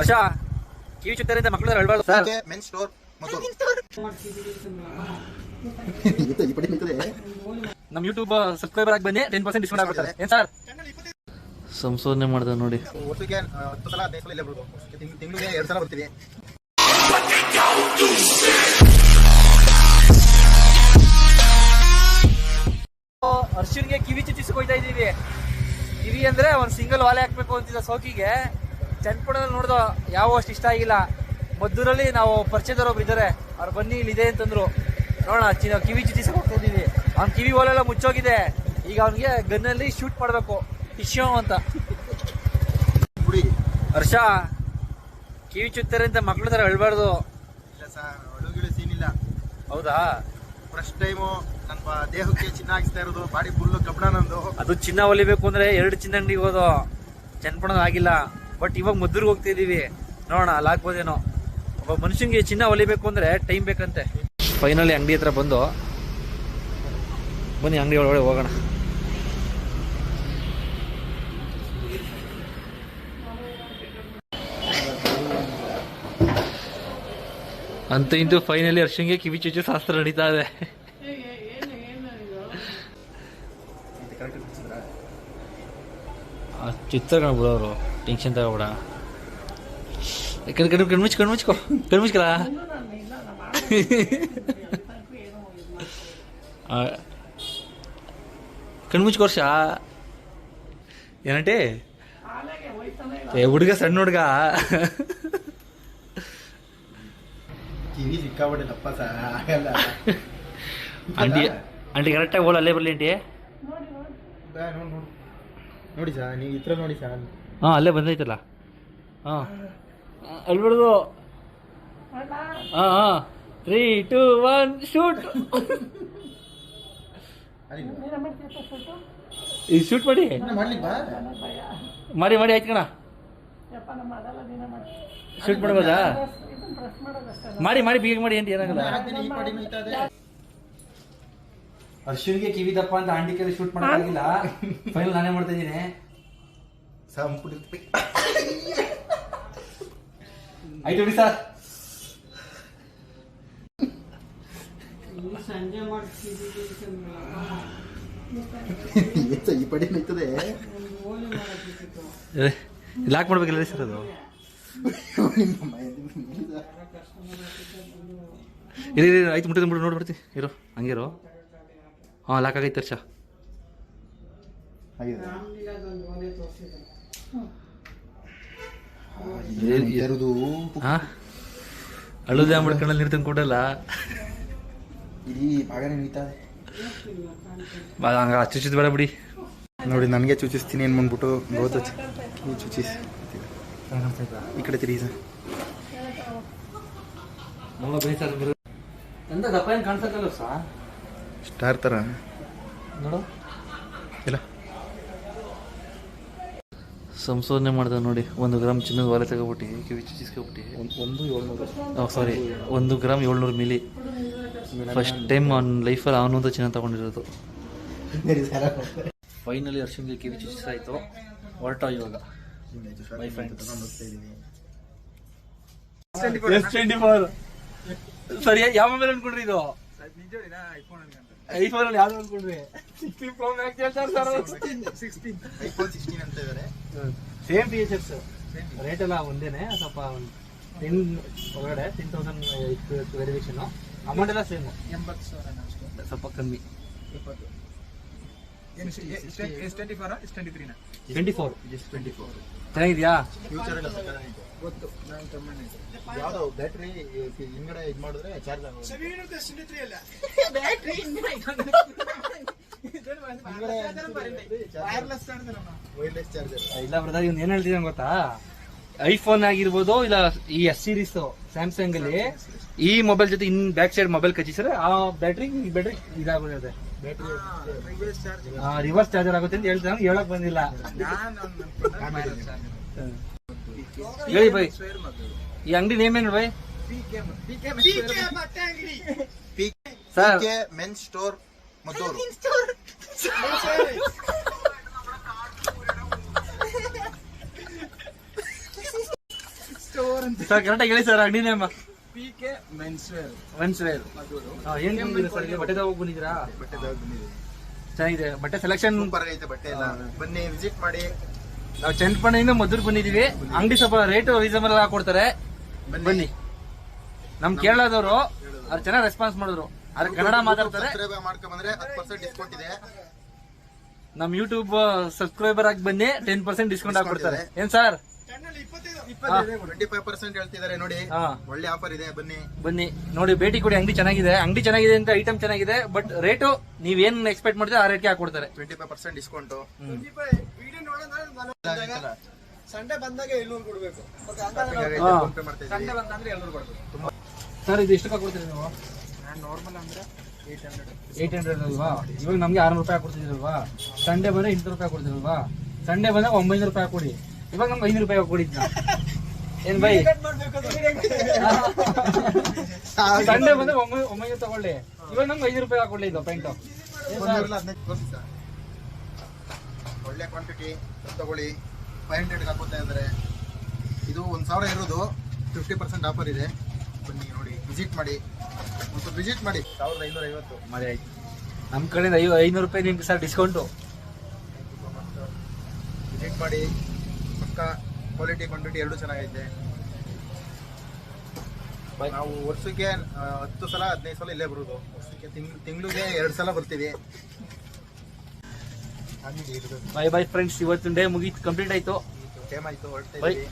ಹರ್ಷ ಕಿವಿ ಚುತ್ತರಿಂದ ಮಕ್ಕಳು ಹೇಳ್ಬಾರ್ದು ಸರ್. ಮೆನ್ ಸ್ಟೋರ್ ನಮ್ಮ ಯೂಟ್ಯೂಬ್ ಸಬ್ಸ್ಕ್ರೈಬರ್ ಆಗಿ ಬನ್ನಿ ಟೆನ್ ಪರ್ಸೆಂಟ್ ಡಿಸ್ಕೌಂಟ್ ಆಗ್ಬಿಡ್ತಾರೆ. ಏನ್ ಸರ್? ಸಂಶೋಧನೆ ಮಾಡಿದೆ ನೋಡಿ. ವರ್ಷಕ್ಕೆ ಆ, ಹತ್ತು ಸಲ ಹದಿನೈದು ಸಲ ಇಲ್ಲೇ ಬರ್ಬೋದು ತಿಂಗ್- ಎರಡು ಸಲ ಬರ್ತೀವಿ. ಅರ್ಶಿನ್ಗೆ ಕಿವಿ ಚುಚ್ಚಿಸ್ಕೊಯ್ತಾ ಇದ್ದೀವಿ. ಇದೀವಿ ಕಿವಿ ಅಂದ್ರೆ ಒಂದ್ ಸಿಂಗಲ್ ವಾಲೆ ಹಾಕ್ಬೇಕು ಅಂತಿದ್ದ ಸೋಕಿಗೆ. ಚನ್ನಪಟ್ಟಣದಲ್ಲಿ ನೋಡಿದ ಯಾವ ಅಷ್ಟು ಇಷ್ಟ ಆಗಿಲ್ಲ. ಮದ್ದೂರಲ್ಲಿ ನಾವು ಪರಿಚಯದವ್ರು ಒಬ್ರು ಇದ್ದಾರೆ ಅವ್ರು ಬನ್ನಿ ಇಲ್ಲಿ ಇದೆ ಅಂತಂದ್ರು. ನೋಡೋಣ ಕಿವಿ ಚುಚ್ಚಿಸಕ್ ಹೋಗ್ತಾ ಅವ್ನ ಕಿವಿ ಓಲೆಲ್ಲ ಮುಚ್ಚೋಗಿದೆ. ಈಗ ಅವನಿಗೆ ಗನ್ನಲ್ಲಿ ಶೂಟ್ ಮಾಡಬೇಕು. ಇಶ್ಯೋ ಅಂತ. ಹರ್ಷ ಕಿವಿ ಚುತ್ತಾರೆ ಅಂತ ಮಕ್ಳ ತರ ಹೇಳ್ಬಾರ್ದು. ಇಲ್ಲ ಸರ್ ಅಡುಗಿಳು ಸೀನ್ ಇಲ್ಲ. ಹೌದಾ? ಫಸ್ಟ್ ಟೈಮು ನನ್ನ ದೇಹಕ್ಕೆ ಚಿನ್ನ ಹಾಕಿಸ್ತಾ ಇರೋದು. ಬಾಡಿ ಫುಲ್ಲು ಕಬ್ಬಣ ನಂದು. ಅದು ಚಿನ್ನ ಹೊಲಿಬೇಕು ಅಂದ್ರೆ ಎರಡು ಚಿನ್ನ ಅಂಗಡಿಗೆ ಹೋದು. ಚನ್ನಪಣದ ಆಗಿಲ್ಲ. ಬಟ್ ಇವಾಗ ಮದ್ದೂರ್ಗೆ ಹೋಗ್ತಾ ಇದೀವಿ ನೋಡೋಣ ಅಲ್ಲಿ ಹಾಕ್ಬೋದೇನೋ ಒಬ್ಬ ಮನುಷ್ಯನ್ಗೆ ಚಿನ್ನ ಹೊಲಿಬೇಕು ಅಂದ್ರೆ ಟೈಮ್ ಬೇಕಂತೆ ಫೈನಲಿ ಅಂಗಡಿ ಹತ್ರ ಬಂದು ಬನ್ನಿ ಅಂಗಡಿ ಒಳಗಡೆ ಹೋಗೋಣ ಅಂತ ಇಂತೂ ಫೈನಲಿ ಅರ್ಶಂಗೆ ಕಿವಿ ಚುಚ್ಚು ಶಾಸ್ತ್ರ ನಡೀತಾ ಇದೆ ಚಿತ್ರ ಬಿಡೋರು ಟೆನ್ಷನ್ ತಗೋಬೇಡ ಕಣ್ ಕಣ್ ಕಣ್ಮುಚ್ ಕಣ್ಮುಚ್ಕೋ ಕಣ್ಮುಚ್ಕಲ ಕಣ್ಮುಚ್ಕೋರ್ಷ ಏನಂటే ಏ ಹುಡುಗ ಸಣ್ಣ ಹುಡುಗ ಕಿವಿ ಸಿಕ್ಕಾಬಿಟ್ಟೆ ತಪ್ಪ ಸರ್ ಆಗಲ್ಲ ಆಂಟಿ ಆಂಟಿ ಕರೆಕ್ಟಾಗಿ ಹೋಲ ಅಲ್ಲೇ ಬರಲಿ ಆಂಟಿ ಬಾ, ನೋಡ್ ನೋಡು ನೋಡಿ ಸರ್ ನೀವು ಈ ಥರ ನೋಡಿ ಸರ್ ಹಾಂ ಅಲ್ಲೇ ಬಂದೈತಲ್ಲ. ಹಾಂ. ಅಲ್ಬಿಡ್ದು ಹಾಂ ಹಾಂ. ತ್ರೀ ಟೂ ಒನ್ ಶೂಟ್ ಈ ಶೂಟ್ ಮಾಡಿ. ಮಾಡಿ ಮಾಡಿ ಆಯ್ತು ಕಣ ಶೂಟ್ ಮಾಡ್ಬೋದಾ? ಮಾಡಿ ಮಾಡಿ ಬೀಗ ಮಾಡಿ ಅಂತ ಏನಾಗಲ್ಲ. ಕಿವಿದಪ್ಪ. ಅರ್ಶನ್ಗೆ ಕಿವಿ ದಪ್ಪ ಅಂತ ಆಂಟಿ ಕೈಲಿ ಶೂಟ್ ಮಾಡೋಕ್ಕಾಗಿಲ್ಲ ಫೈನಲ್ ನಾನೇ ಮಾಡ್ತಾ ಇದ್ದೀನಿ. ಸಂಪುಟ ಆಯ್ತು ಬಿಡಿ ಸರ್ ಈ ಪಡಿ ನಿಂತದೆ ಲಾಕ್ ಮಾಡ್ಬೇಕಿಲ್ಲ ಸರ್ ಅದು ಇರಿ ಇರಿ ಆಯ್ತು ಮುಟ್ಟಿದ್ ಬಿಡು ನೋಡ್ಬಿಡ್ತಿ ಇರೋ ಹಂಗಿರೋ ಹಾಂ ಲಾಕ್ ಆಗೈತೆ ಹರ್ಷ ಆಗಿದೆ ಏನ್- ತೆರೆದು ಹಾಂ ಅಳುದೇ ಮಾಡ್ಕೊಂಡಲ್ಲಿ ನಿರ್ತಂಗೆ ಕೊಡಲ್ಲ? ಇಡೀ ಭಾಗನೇ ನಿಂತಾದೆ ಹಂಗ ಚುಚ್ಚಿದ್ ಬೇಡ ಬಿಡಿ. ನೋಡಿ ನನಗೆ ಚುಚಿಸ್ತೀನಿ ಅನ್ಬಂದ್ಬಿಟ್ಟು ಗೋತ ಕಿವಿ ಚುಚಿಸ್ ಈ ಕಡೆ ತಿರುಗಿ ಸರ್. ಸರ್ ಎಂತ ದಪ್ಪ ಏನು ಕಾಣಿಸಕ್ಕಲ್ಲ ಸಾ ಸ್ಟಾರ್ ತರ. ನೋಡು. ಇಲ್ಲ. ಸಂಶೋಧನೆ ಮಾಡ್ದೆ ನೋಡಿ ಒಂದು ಗ್ರಾಮ್ ಚಿನ್ನದ ವಾಲೆ ತಗೊಬಿಟ್ಟು ಕಿವಿ ಚಿಚ್ಚಿಸ್ಕೊಬಿಟ್ಟು ಒಂದು ಏಳ್ನೂರು. ಸಾರಿ ಒಂದು ಗ್ರಾಮ್ ಏಳ್ನೂರು ಮಿಲಿ. ಫಸ್ಟ್ ಟೈಮ್ ಅವ್ನ ಲೈಫಲ್ಲಿ ಅಂತ ಚಿನ್ನ ತಗೊಂಡಿರೋದು. ಫೈನಲಿ ಅರ್ಶನ್ಗೆ ಕಿವಿ ಚುಚ್ಚಿಸಾಯ್ತು ಹೊರಟ ಇವಾಗ. ಸರಿ ಯಾವ ಮೊಬೈಲ್ ಅನ್ಕೊಂಡ್ರಿ ಇದು? ಐಫೋನ್ ಅಲ್ಲಿ ಯಾವ್ದು ಅನ್ಕೊಂಡ್ರಿ? ಸಿಕ್ಸ್ಟೀನ್ ಪ್ರೋ ಮ್ಯಾಕ್ಸ್ ಹೇಳ್ತಾರೆ ಸರ್ ಐಫೋನ್ ಸಿಕ್ಸ್ಟೀನ್ ಅಂತ ಇದ್ದಾರೆ ಸೇಮ್ ಫೀಚರ್ಸ್ ರೇಟ್ ಎಲ್ಲ ಒಂದೇನೆ ಸ್ವಲ್ಪ ಟೆನ್ ಒಳಗಡೆ ಟೆನ್ ತೌಸಂಡ್ ವೆರಿಫಿಕೇಶನ್ ಅಮೌಂಟ್ ಎಲ್ಲ ಸೇಮ್ ಎಂಬತ್ತು ಸಾವಿರ ಸ್ವಲ್ಪ ಕಮ್ಮಿ. ಇಪ್ಪತ್ತು. ಏನು S twenty four twenty four just twenty four ಚೆನ್ನಾಗಿದ್ಯಾ? ಫ್ಯೂಚರ್ ಎಲ್ಲ. ಗೊತ್ತು. ನಾನು ತಮ್ಮನೇ ಯಾವ್ದು ಬ್ಯಾಟ್ರಿ ಹಿಂಗಡೆ ಇದು ಮಾಡಿದ್ರೆ ಚಾರ್ಜ್ ಆಗುತ್ತೆ ಇಲ್ಲ ಬ್ರದರ್ ಇವ್ನ ಏನ್ ಹೇಳ್ತಿದ್ದಾನೆ ಗೊತ್ತಾ ಐಫೋನ್ ಆಗಿರ್ಬೋದು ಇಲ್ಲ ಈ ಎಸ್ ಸೀರೀಸ್ ಸ್ಯಾಮ್ಸಂಗ್ ಅಲ್ಲಿ. ಈ ಮೊಬೈಲ್ ಜೊತೆ ಇನ್ ಬ್ಯಾಕ್ ಸೈಡ್ ಮೊಬೈಲ್ ಕಚ್ಚಿಸಿದ್ರೆ ಆ ಬ್ಯಾಟ್ರಿ ಈ ಬ್ಯಾಟ್ರಿ ಇದಾಗುತ್ತೆ ರಿವರ್ಸ್ ಚಾರ್ಜರ್ ಆಗುತ್ತೆ ಅಂತ ಹೇಳ್ತಾ ಹೇಳಕ್ ಬಂದಿಲ್ಲ. ಹೇಳಿ ಬೈ ಈ ಅಂಗಡಿ ನೇಮ್ ಏನು by sir men store Maddur sir ಕರೆಕ್ಟಾಗಿ ಹೇಳಿ ಸರ್ ಅಂಗಡಿ name P K men's wear men's wear ಏನ್ ಬಂದಿದ್ದೀರಾ ಸರ್ ಬಟ್ಟೆ ತಗೋ ಬಂದಿದ್ದೀರಾ? ಬಟ್ಟೆ ಬಂದಿದೆ ಚೆನ್ನಾಗಿದೆ. ಬಟ್ಟೆ ಸೆಲೆಕ್ಷನ್ ಬರೈತೆ ಬಟ್ಟೆ ಎಲ್ಲ. ಬನ್ನಿ ವಿಸಿಟ್ ಮಾಡಿ. ನಾವು ಚನ್ನಪಣ್ಣದಿಂದ ಮದ್ದೂರು ಬಂದಿದೀವಿ ಅಂಗಡಿ ಸ್ವಲ್ಪ ರೇಟ್ ರೀಸನಬಲ್ ಹಾಕೊಡ್ತಾರೆ ಕೊಡ್ತಾರೆ. ಬನ್ನಿ. ನಮ್ ಕೇರಳದವರು ಅವ್ರು ಚೆನ್ನಾಗಿ ರೆಸ್ಪಾನ್ಸ್ ಮಾಡಿದ್ರು. ಆದ್ರೆ ಕನ್ನಡ ಮಾತಾಡ್ತಾರೆ. ಸಬ್ಸ್ಕ್ರೈಬ್ ಮಾಡ್ಕೊಂಡ್ ಬಂದ್ರೆ ಹತ್ತು ಪರ್ಸೆಂಟ್ ಡಿಸ್ಕೌಂಟ್ ಇದೆ. ನಮ್ ಯೂಟ್ಯೂಬ್ ಸಬ್ಸ್ಕ್ರೈಬರ್ ಆಗಿ ಬನ್ನಿ ಟೆನ್ ಪರ್ಸೆಂಟ್ ಡಿಸ್ಕೌಂಟ್ ಹಾಕೊಡ್ತಾರೆ ಏನ್ ಸರ್ ಟ್ವೆಂಟಿ ಫೈವ್ ಪರ್ಸೆಂಟ್ ಹೇಳ್ತಿದ್ದಾರೆ ನೋಡಿ. ಹಾ. ಒಳ್ಳೆ ಆಫರ್ ಇದೆ ಬನ್ನಿ. ಬನ್ನಿ. ನೋಡಿ ಭೇಟಿ ಕೊಡಿ ಅಂಗಡಿ ಚೆನ್ನಾಗಿದೆ. ಅಂಗಡಿ ಚೆನ್ನಾಗಿದೆ ಅಂತ ಐಟಮ್ ಚೆನ್ನಾಗಿದೆ ಬಟ್ ರೇಟು ನೀವೇನ್ ಎಕ್ಸ್ಪೆಕ್ಟ್ ಮಾಡಿದ್ರೆ ಆ ರೇಟ್ಗೆ ಹಾಕೊಡ್ತಾರೆ. Twenty five percent discount Sunday ಬಂದಾಗ ಏಳ್ನೂರು ಕೊಡ್ಬೇಕು. ಸಂಡೆ ಬಂದ್ರೆ ಏಳ್ನೂರು ಕೊಡ್ಬೇಕು. ಸರ್ ಇದು ಎಷ್ಟು ಕೊಡ್ತೀರಿ ನೀವು? ನಾರ್ಮಲ್ ಅಂದ್ರೆ ಏಟ್ ಹಂಡ್ರೆಡ್ ಏಟ್ ಹಂಡ್ರೆಡ್ ಅಲ್ವಾ? ಇವಾಗ ನಮ್ಗೆ ಆರ್ನೂರು ರೂಪಾಯಿ ಕೊಡ್ತಿದ್ರಲ್ವಾ? ಸಂಡೇ ಬಂದ್ರೆ ಇನ್ನೂರು ರೂಪಾಯಿ ಕೊಡ್ತಿರಲ್ವಾ ಸಂಡೇ ಬಂದಾಗ ಒಂಬೈನೂರು ರೂಪಾಯಿ ಕೊಡಿ. ಇವಾಗ ನಮ್ಗೆ ಐನೂರು ರೂಪಾಯಿ ಕೊಡಿ ಏನ್ ಬೈ? ಸಂಡೇ ಬಂದ್ರೆ ಒಂಬೈ ಒಂಬೈನೂರು ತಗೊಳ್ಳಿ. ಇವಾಗ ನಮ್ಗೆ ಐನೂರು ರೂಪಾಯಿ ಹಾಕೊಳ್ಳಿ ಇದು ಪೈಂಟು. ಒಳ್ಳೆ ಕ್ವಾಂಟಿಟಿ ತಗೊಳ್ಳಿ. ಫೈವ್ ಹಂಡ್ರೆಡ್ ಹಾಕೋತಾ ಇದ್ದಾರೆ. ಇದು ಒಂದ್ ಸಾವಿರ ಇರೋದು ಫಿಫ್ಟಿ ಪರ್ಸೆಂಟ್ ಆಫರ್ ಇದೆ. ಬನ್ನಿ ನೋಡಿ ವಿಸಿಟ್ ಮಾಡಿ. ವಿಸಿಟ್ ಮಾಡಿ. ಸಾವಿರದ ಐನೂರ ಐವತ್ತು. ಮಳೆ ಆಯ್ತು. ನಮ್ಮ ಕಡೆಯಿಂದ ಐ ಐನೂರು ರೂಪಾಯಿ ನಿಮ್ಗೆ ಸರ್ ಡಿಸ್ಕೌಂಟು ವಿಸಿಟ್ ಮಾಡಿ. ಪಕ್ಕ ಕ್ವಾಲಿಟಿ ಕ್ವಾಂಟಿಟಿ ಎರಡೂ ಚೆನ್ನಾಗೈತೆ. ನಾವು ವರ್ಷಕ್ಕೆ ಹತ್ತು ಸಲ ಹದಿನೈದು ಸಲ ಇಲ್ಲೇ ಬರೋದು. ವರ್ಷಕ್ಕೆ ತಿಂಗ್ಳು ತಿಂಗಳಿಗೆ ಎರಡು ಸಲ ಬರ್ತೀವಿ. ಬೈ ಬೈ ಫ್ರೆಂಡ್ಸ್ ಇವತ್ತಿನ ಡೇ ಮುಗೀತು ಕಂಪ್ಲೀಟ್ ಆಯ್ತು. ಟೈಮ್ ಆಯ್ತು ಹೊರಟೆ